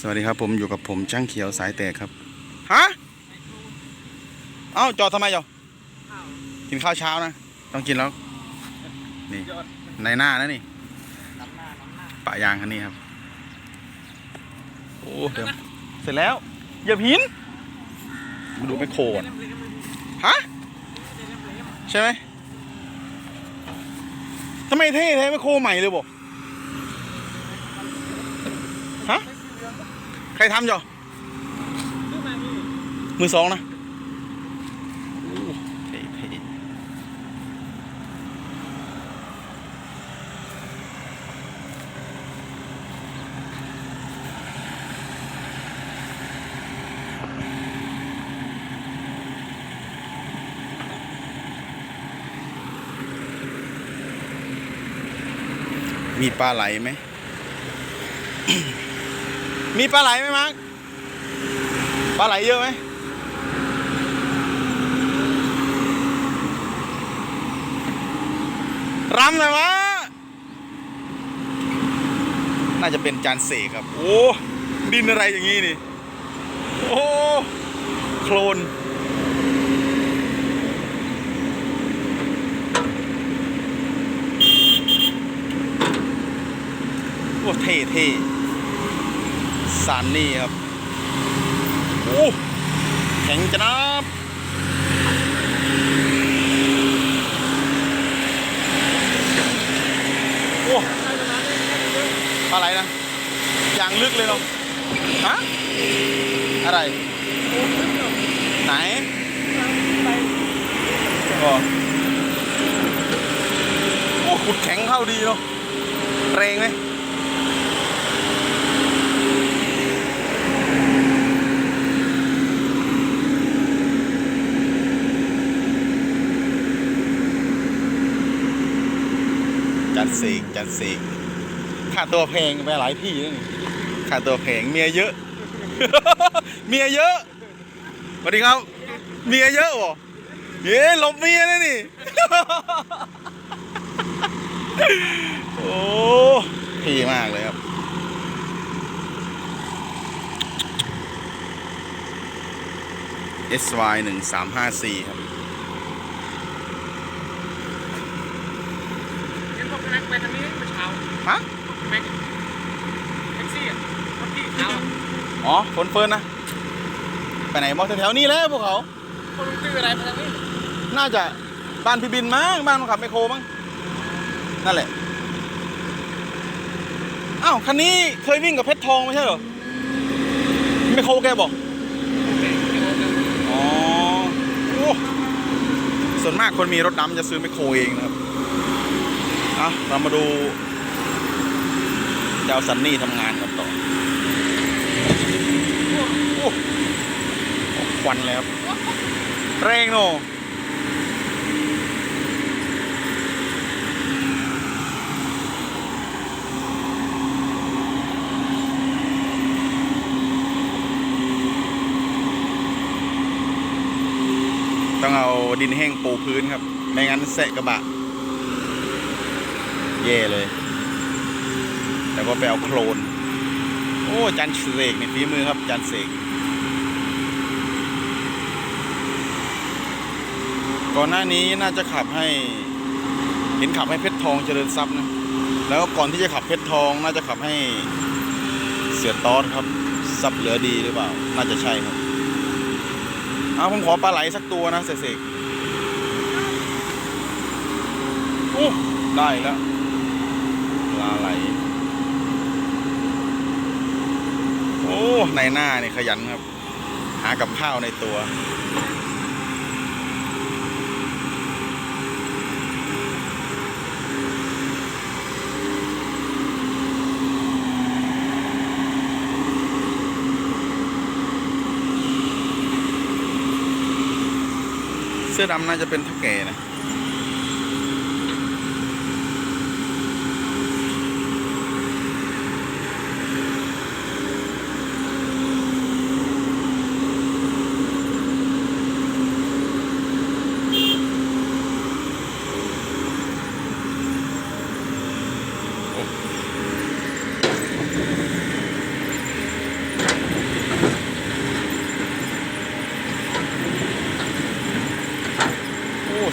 สวัสดีครับผมอยู่กับผมช่างเขียวสายแตกครับฮะเอ้าจอดทำไมจอกินข้าวเช้านะ ต้องกินแล้วนี่ในหน้านะนี่ปะยางคันนี้ครับโอ้เดี๋ยวเสร็จแล้วอย่าพินมาดูไปโคก่อนฮะใช่ไหมทำไมเท่แท้ไม่โคใหม่เลยบอกฮะ ใครทำจ่อมือสองนะโอ้เท่เท่มีปลาไหลไหม มีปลาไหลไหมมาร์คปลาไหลเยอะไหมรำเลยวะน่าจะเป็นจานเสกครับ โอ้ ดินอะไรอย่างงี้นี่ โอ้ โคลน โอ้ เท่เท่ สารนี่ครับโอ้แข็งจะนับโอ้อะไรนะอย่างลึกเลยเนาะฮะอะไรไหนโอ้โอ้ขุดแข็งเข้าดีเนาะแรงไหม เสกจัดเสกค่าตัวแพงไปหลายที่นี่ค่าตัวแพงเมียเยอะ เมียเยอะสวัสดีครับ เมียเยอะบ่เย้หลบเมียเลยนี่ โอ้พี่มากเลยครับ SY หนึ่งสามห้าสี่ครับ เห็นพวกแม็กไปทางนี้เมื่อเช้า ฮะ แม็กแท็กซี่อะรถที่เช้าอ๋อฝนเฟิร์นนะ ไปไหนบอกแถวๆนี้แหล้วพวกเขา คนลุงตื้ออะไรไปทางนี้น่าจะบ้านพี่บินมั้งบ้านคนขับไมคโครมั้งนั่นแหละอ้าวคันนี้เคยวิ่งกับเพชรทองไม่ใช่เหรอไมคโครแกบอกอ๋อโอ้ส่วนมากคนมีรถดำจะซื้อไมคโครเองนะครับอะเรามาดู จะเจ้าซันนี่ทำงานกันต่อโอ้ควันเลยครับแรงเนอะต้องเอาดินแห้งปูพื้นครับ ไม่งั้นแสะกระบะ เย่เลย แต่ก็ไปเอาโคลน โอ้จันเสกในฝีมือครับจันเสกก่อนหน้านี้น่าจะขับให้เห็นขับให้เพชรทองเจริญทรัพย์นะแล้วก่อนที่จะขับเพชรทองน่าจะขับให้เสือตอสครับทรัพเหลือดีหรือเปล่า น่าจะใช่ครับเอาผมขอปลาไหลสักตัวนะเสกโอ้ได้แล้วปลาไหล โอ้ในหน้านี่ขยันครับ หากับข้าวในตัว เสื้อดำน่าจะเป็นเท่าแก่นะ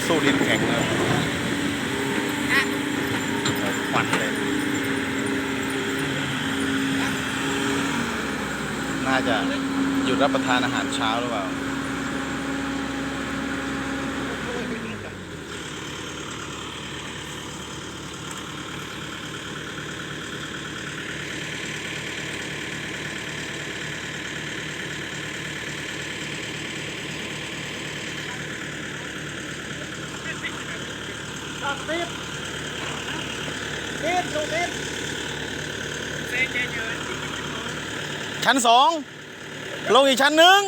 สู้ลิ้นแข็งนะควันเลย น่าจะหยุดรับประทานอาหารเช้าหรือเปล่า ตัดติดติดดูติดเซ็งเยชั้นสองลงอีกชั้นหนึ่ง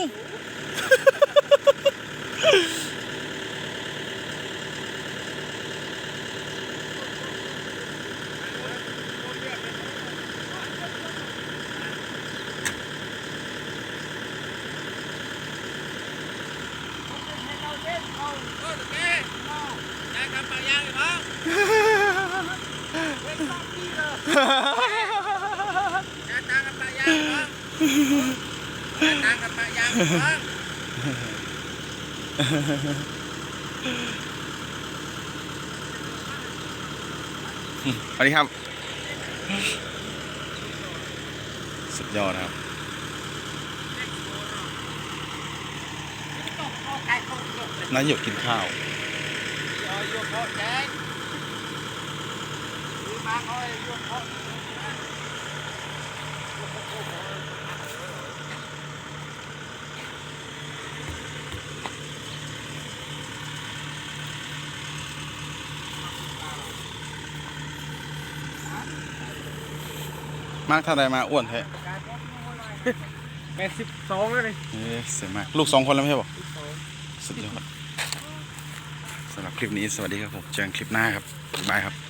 ยายกำปายางอยู่มั้งเป็นตัดดีเลยยายตากำปายางอยู่มั้งยายตากำปายางอยู่มั้งสวัสดีครับ สุดยอดครับนั่นหยกกินข้าว อยู่พอแจ้งมาเขาอยู่พอมากเท่าไรมาอ้วนแท้แปดสิบสองแล้วนี่เอ๊ะเสียมาก ลูกสองคนแล้วไม่ใช่บอกสุดยอด สำหรับคลิปนี้สวัสดีครับผมเจอกันคลิปหน้าครับบ๊ายบายครับ